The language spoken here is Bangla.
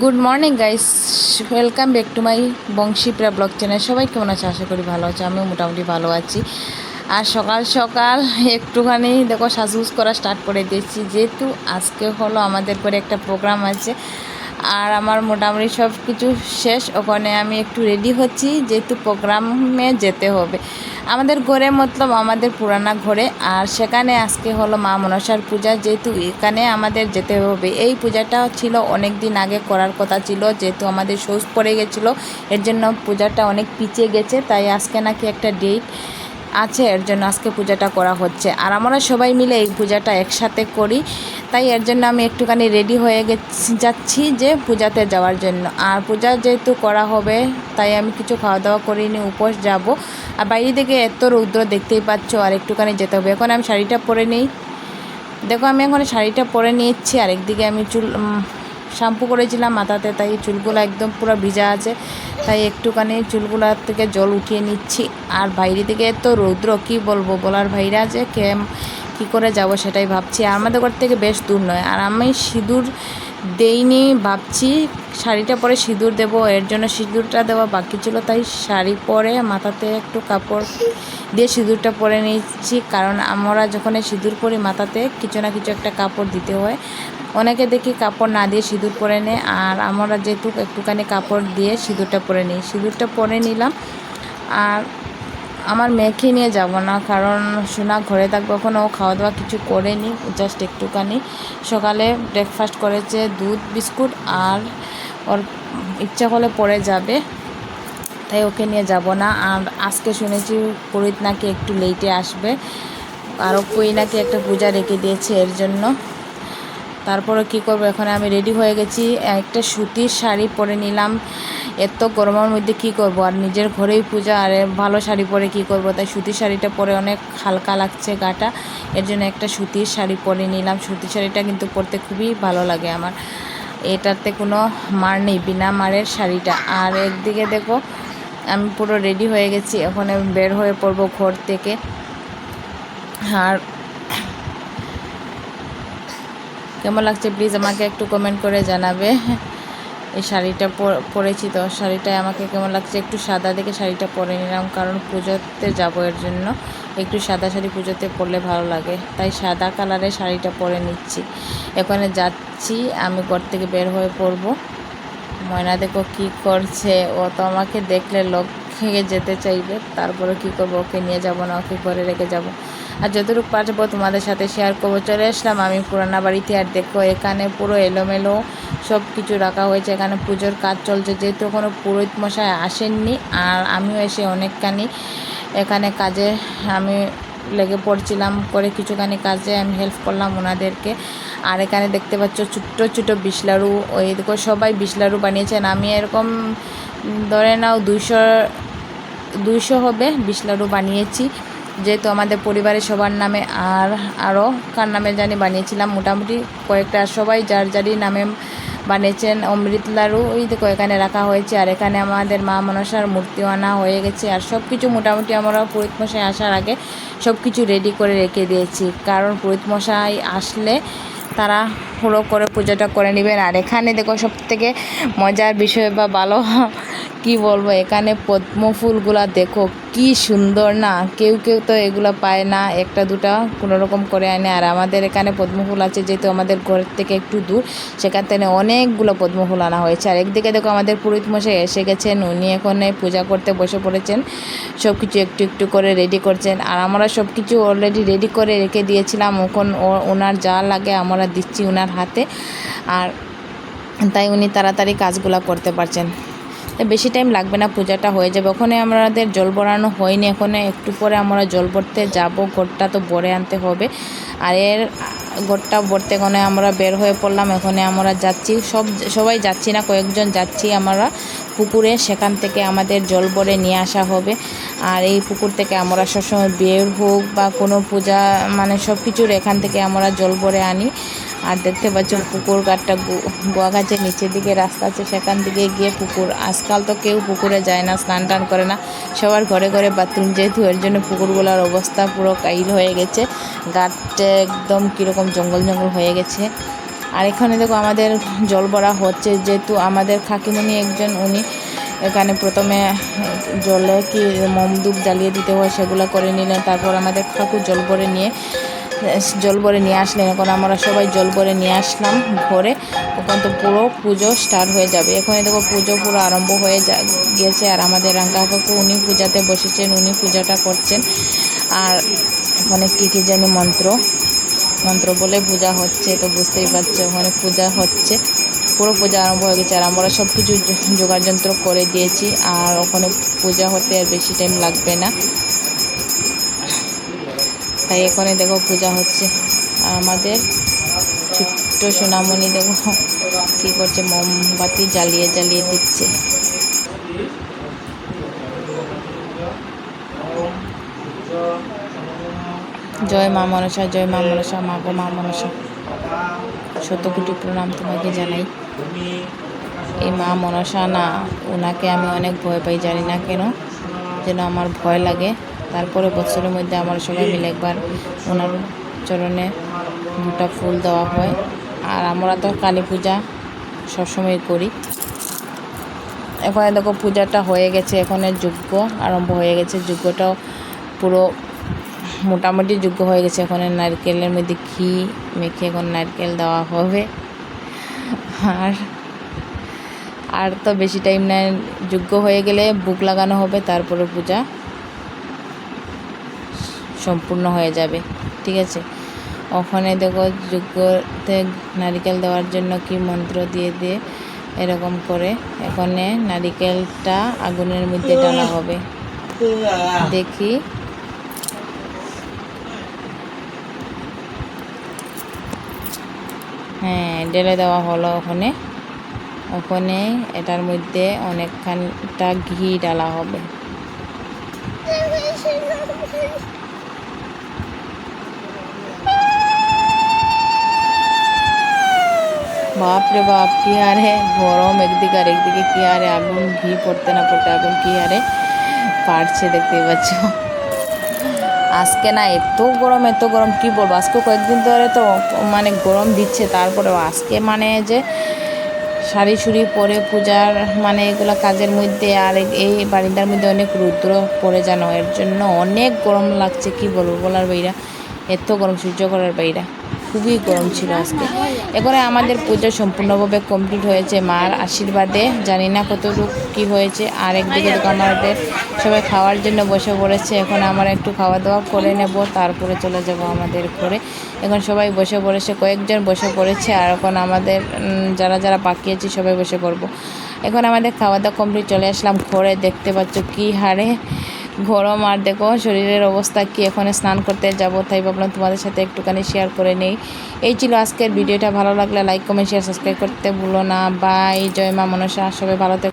Good morning guys welcome back to my বংশীপ্রা blog channel সবাই কেমন আছে? আশা করি ভালো আছে। আমিও মোটামুটি ভালো আছি। আর সকাল সকাল একটুখানি দেখো সাজুজ করা স্টার্ট করে দিয়েছি। যেহেতু আজকে হলো আমাদের করে একটা প্রোগ্রাম আছে। আর আমার মোটামুটি সব কিছু শেষ। ওখানে আমি একটু রেডি হচ্ছি। যেহেতু প্রোগ্রামে যেতে হবে। আমাদের ঘরে মতলব আমাদের পুরানা ঘরে, আর সেখানে আজকে হলো মা মনসার পূজা। যেহেতু এখানে আমাদের যেতে হবে, এই পূজাটা ছিল অনেক দিন আগে করার কথা ছিল, যেহেতু আমাদের শোজ পড়ে গেছিল, এর জন্য পূজাটা অনেক পিছিয়ে গেছে, তাই আজকে নাকি একটা ডেট আছে, এর জন্য আজকে পূজাটা করা হচ্ছে। আর আমরা সবাই মিলে এই পূজাটা একসাথে করি, তাই এর জন্য আমি একটুখানি রেডি হয়ে যাচ্ছি যে পূজাতে যাওয়ার জন্য। আর পূজা যেহেতু করা হবে, তাই আমি কিছু খাওয়া দাওয়া করিনি, উপোস যাব। আর বাইরে থেকে এত রৌদ্র দেখতেই পাচ্ছ, আর একটুখানি যেতে হবে। এখন আমি শাড়িটা পরে নিই। দেখো, আমি এখন শাড়িটা পরে নিয়েছি, আর একদিকে আমি চুল শ্যাম্পু করেছিলাম মাথাতে, তাই চুলগুলো একদম পুরো ভিজা আছে। তাই একটুখানি চুলগুলার থেকে জল উঠিয়ে নিচ্ছি। আর বাইরে থেকে এত রৌদ্র, কি বলব বলার ভাইরা যে কে কী করে যাব সেটাই ভাবছি। আর আমাদের ঘর থেকে বেশ দূর নয়। আর আমি সিঁদুর দেইনি, ভাবছি শাড়িটা পরে সিঁদুর দেব, এর জন্য সিঁদুরটা দেওয়া বাকি ছিল, তাই শাড়ি পরে মাথাতে একটু কাপড় দিয়ে সিঁদুরটা পরে নিচ্ছি কারণ আমরা যখন সিঁদুর পরি মাথাতে, কিছু না কিছু একটা কাপড় দিতে হয়। অনেকে দেখি কাপড় না দিয়ে সিঁদুর পরে নেয়, আর আমরা যেহেতু একটুখানি কাপড় দিয়ে সিঁদুরটা পরে নিই। সিঁদুরটা পরে নিলাম, আর আমার মেয়েকে নিয়ে যাব না, কারণ সোনা ঘরে থাকবে ওখানে ও খাওয়া দাওয়া কিছু করেনি জাস্ট একটুখানি। সকালে ব্রেকফাস্ট করেছে, দুধ, বিস্কুট আর ওর ইচ্ছা করলে পরে যাবে, তাই ওকে নিয়ে যাব না। আর আজকে শুনেছি পুরোহিত নাকি একটু লেটে আসবে, আরও কই নাকি একটা পূজা রেখে দিয়েছে এর জন্য। তারপরে কি করব? এখন আমি রেডি হয়ে গেছি। একটা সুতির শাড়ি পরে নিলাম। এত গরমের মধ্যে কি করব? আর নিজের ঘরেই পূজা, আর ভালো শাড়ি পরে কি করব? তাই সুতির শাড়িটা পরে অনেক হালকা লাগছে গাটা। এর জন্য একটা সুতির শাড়ি পরে নিলাম। সুতির শাড়িটা কিন্তু পরতে খুবই ভালো লাগে আমার। এটাতে কোনো মার নেই, বিনা মারের শাড়িটা। আর একদিকে দেখো, আমি পুরো রেডি হয়ে গেছি। ওখানে বের হয়ে পড়ব ঘর থেকে। আর কেমন লাগছে প্লিজ আমাকে একটু কমেন্ট করে জানাবে। এই শাড়িটা পরেছি তো, শাড়িটায় আমাকে কেমন লাগছে? একটু সাদা দেখে শাড়িটা পরে নিলাম, কারণ পুজোতে যাব এর জন্য। একটু সাদা শাড়ি পুজোতে পরলে ভালো লাগে, তাই সাদা কালারের শাড়িটা পরে নিচ্ছি। এখানে যাচ্ছি, আমি ঘর থেকে বের হয়ে পড়ব। ময়না দেখো কী করছে, ও তো আমাকে দেখলে লোক খেয়ে যেতে চাইবে, তারপরে কি করব? ওকে নিয়ে যাব না, ওকে ঘরে রেখে যাব। আর যতটুকু পারব তোমাদের সাথে শেয়ার করব, চলে আসলাম আমি পুরানা বাড়িতে। আর দেখো, এখানে পুরো এলোমেলো সব কিছু রাখা হয়েছে। এখানে পুজোর কাজ চলছে। যেহেতু কোনো পুরোহিত মশাই আসেননি, আর আমিও এসে অনেকখানি এখানে কাজে আমি লেগে পড়ছিলাম, করে কিছুখানি কাজে আমি হেল্প করলাম ওনাদেরকে। আর এখানে দেখতে পাচ্ছ ছোট্টো ছোটো বিশলারু ওই দেখো, সবাই বিশলারু বানিয়েছেন। আমি এরকম ধরে নাও দুইশো দুইশো হবে, বিশ লাডু বানিয়েছি। যেহেতু আমাদের পরিবারের সবার নামে আর আরও কার নামে জানি বানিয়েছিলাম, মোটামুটি কয়েকটা সবাই যার যারই নামে বানিয়েছেন, অমৃত লাড়ু, ওই দেখো এখানে রাখা হয়েছে। আর এখানে আমাদের মা মনসার মূর্তি আনা হয়ে গেছে। আর সব কিছু মোটামুটি আমরা পুরোহিত মশাই আসার আগে সব কিছু রেডি করে রেখে দিয়েছি। কারণ পুরোহিত মশাই আসলে তারা হলো করে পুজোটা করে নেবেন। আর এখানে দেখো সব থেকে মজার বিষয় বা ভালো কি বলব, এখানে পদ্ম ফুলগুলা দেখো, কি সুন্দর না? কেউ কেউ তো এগুলো পায় না, একটা দুটা কোনোরকম করে আনে। আর আমাদের এখানে পদ্ম ফুল আছে, যেহেতু আমাদের ঘরের থেকে একটু দূর, সেখান থেকে অনেকগুলো পদ্ম ফুল আনা হয়েছে। আর একদিকে দেখো আমাদের পুরোহিত মশাই এসে গেছেন, উনি এখানে পূজা করতে বসে পড়েছেন সব কিছু একটু একটু করে রেডি করছেন। আর আমরা সব কিছু অলরেডি রেডি করে রেখে দিয়েছিলাম ওখন ওনার যা লাগে আমরা দিচ্ছি ওনার হাতে। আর তাই উনি তাড়াতাড়ি কাজগুলো করতে পারছেন। বেশি টাইম লাগবে না, পূজাটা হয়ে যাবে। ওখানে আমাদের জল ভরানো হয়নি, এখানে একটু পরে আমরা জল ভরতে যাব, ঘরটা তো ভরে আনতে হবে। আর এর ঘরটা ভরতে গনে আমরা বের হয়ে পড়লাম, এখানে আমরা যাচ্ছি। সব, সবাই যাচ্ছি না, কয়েকজন যাচ্ছি আমরা পুকুরে, সেখান থেকে আমাদের জল ভরে নিয়ে আসা হবে। আর এই পুকুর থেকে আমরা সবসময় বের হোক বা কোনো পূজা মানে সব কিছুর এখান থেকে আমরা জল ভরে আনি। আর দেখতে পাচ্ছ পুকুর ঘাটটা গোয়া গাছের নিচের দিকে রাস্তা আছে, সেখান থেকে গিয়ে পুকুর। আজকাল তো কেউ পুকুরে যায় না, স্নান টান করে না। সবার ঘরে ঘরে বাথরুম যেহেতু এর জন্য পুকুরগুলোর অবস্থা পুরো কাইল হয়ে গেছে। ঘাটটা একদম কীরকম জঙ্গল জঙ্গল হয়ে গেছে। আর এখানে দেখো আমাদের জল ভরা হচ্ছে, যেহেতু আমাদের কাকিমণি একজন, উনি এখানে প্রথমে জলে কি মমদুপ জ্বালিয়ে দিতে হয় সেগুলো করে নিলেন, তারপর আমাদের কাকু জল ভরে নিয়ে জল ভরে নিয়ে আসলেন। এখন আমরা সবাই জল ভরে নিয়ে আসলাম ঘরে ওখান তো পুরো পুজো স্টার্ট হয়ে যাবে। এখানে দেখো পুজো পুরো আরম্ভ হয়ে যা, গিয়েছে আর আমাদের রাঙ্গা কাকু উনি পূজাতে বসেছেন, উনি পূজাটা করছেন। আর ওখানে কী কী জানি মন্ত্র মন্ত্র বলে পূজা হচ্ছে, তো বুঝতেই পারছ ওখানে পূজা হচ্ছে। পুরো পূজা আরম্ভ হয়ে গেছে আর আমরা সব কিছু জোগাড় যন্ত্র করে দিয়েছি। আর ওখানে পূজা হতে আর বেশি টাইম লাগবে না। তাই এখানে দেখো পূজা হচ্ছে। আর আমাদের ছোট্ট সোনামণি দেখো কী করছে, মোমবাতি জ্বালিয়ে জ্বালিয়ে দিচ্ছে। জয় মা মনসা, জয় মা মনসা, মা গো মা মনসা। শত কোটি প্রণাম তোমাকে জানাই। এই মা মনসা না ওনাকে আমি অনেক ভয় পাই, জানি না কেন, যেন আমার ভয় লাগে। তারপরে বছরের মধ্যে আমার সবাই মিলে একবার ওনার চরণে দুটা ফুল দেওয়া হয়। আর আমরা তো কালী পূজা সবসময় করি। এখানে দেখো পূজাটা হয়ে গেছে, এখানে যজ্ঞ আরম্ভ হয়ে গেছে। যজ্ঞটাও পুরো মোটামুটি যোগ্য হয়ে গেছে। এখন নারকেলের মধ্যে ঘি মেখে এখন নারকেল দেওয়া হবে। আর আর তো বেশি টাইম নেয় যোগ্য হয়ে গেলে বুক লাগানো হবে, তারপরে পূজা। সম্পূর্ণ হয়ে যাবে, ঠিক আছে? ওখানে দেখো যোগ্যতে নারিকেল দেওয়ার জন্য কি মন্ত্র দিয়ে দিয়ে এরকম করে এখানে নারিকেলটা আগুনের মধ্যে ডালা হবে। দেখি। হ্যাঁ ঢেলে দেওয়া হলো ওখানে। ওখানে এটার মধ্যে অনেকখানটা ঘি ডালা হবে। বাপরে বাপ, কি হারে গরম একদিকে আর একদিকে কি হারে আগুন, ঘি পড়তে না পড়তে আগুন, কি হারে পাড়ছে দেখতেই পাচ্ছ। আজকে না এত গরম এত গরম, কি বলব? আজকে কয়েকদিন ধরে তো মানে গরম দিচ্ছে, তারপরেও আজকে মানে যে শাড়ি ছুড়ি পরে পূজার মানে এগুলো কাজের মধ্যে আর এই বারিন্দার মধ্যে অনেক রুদ্র পড়ে জানো এর জন্য অনেক গরম লাগছে, কি বলব বলার বাইরা। এত গরম সহ্য করার বাইরা। খুবই গরম ছিল আজকে। এবারে আমাদের পুজো সম্পূর্ণভাবে কমপ্লিট হয়েছে। মার আশীর্বাদে, জানি না কতটুকু কী হয়েছে। আর একদিকে আমাদের সবাই খাওয়ার জন্য বসে পড়েছে। এখন আমরা একটু খাওয়া দাওয়া করে নেব, তারপরে চলে যাব আমাদের ঘরে। এখন সবাই বসে পড়েছে, কয়েকজন বসে পড়েছে, আর এখন আমাদের যারা যারা বাকি আছে সবাই বসে পড়ব। এখন আমাদের খাওয়া দাওয়া কমপ্লিট চলে আসলাম ঘরে। দেখতে পাচ্ছ কী হারে গরম আর দেখো, শরীরের অবস্থা কি, এখন স্নান করতে যাব, তাই ভাবলাম তোমাদের সাথে একটুখানি শেয়ার করে নেই। এই ছিল আজকের ভিডিওটা, ভালো লাগলে লাইক কমেন্ট শেয়ার সাবস্ক্রাইব করতে ভুলো না। বাই জয় মা মনসা, সবাই ভালো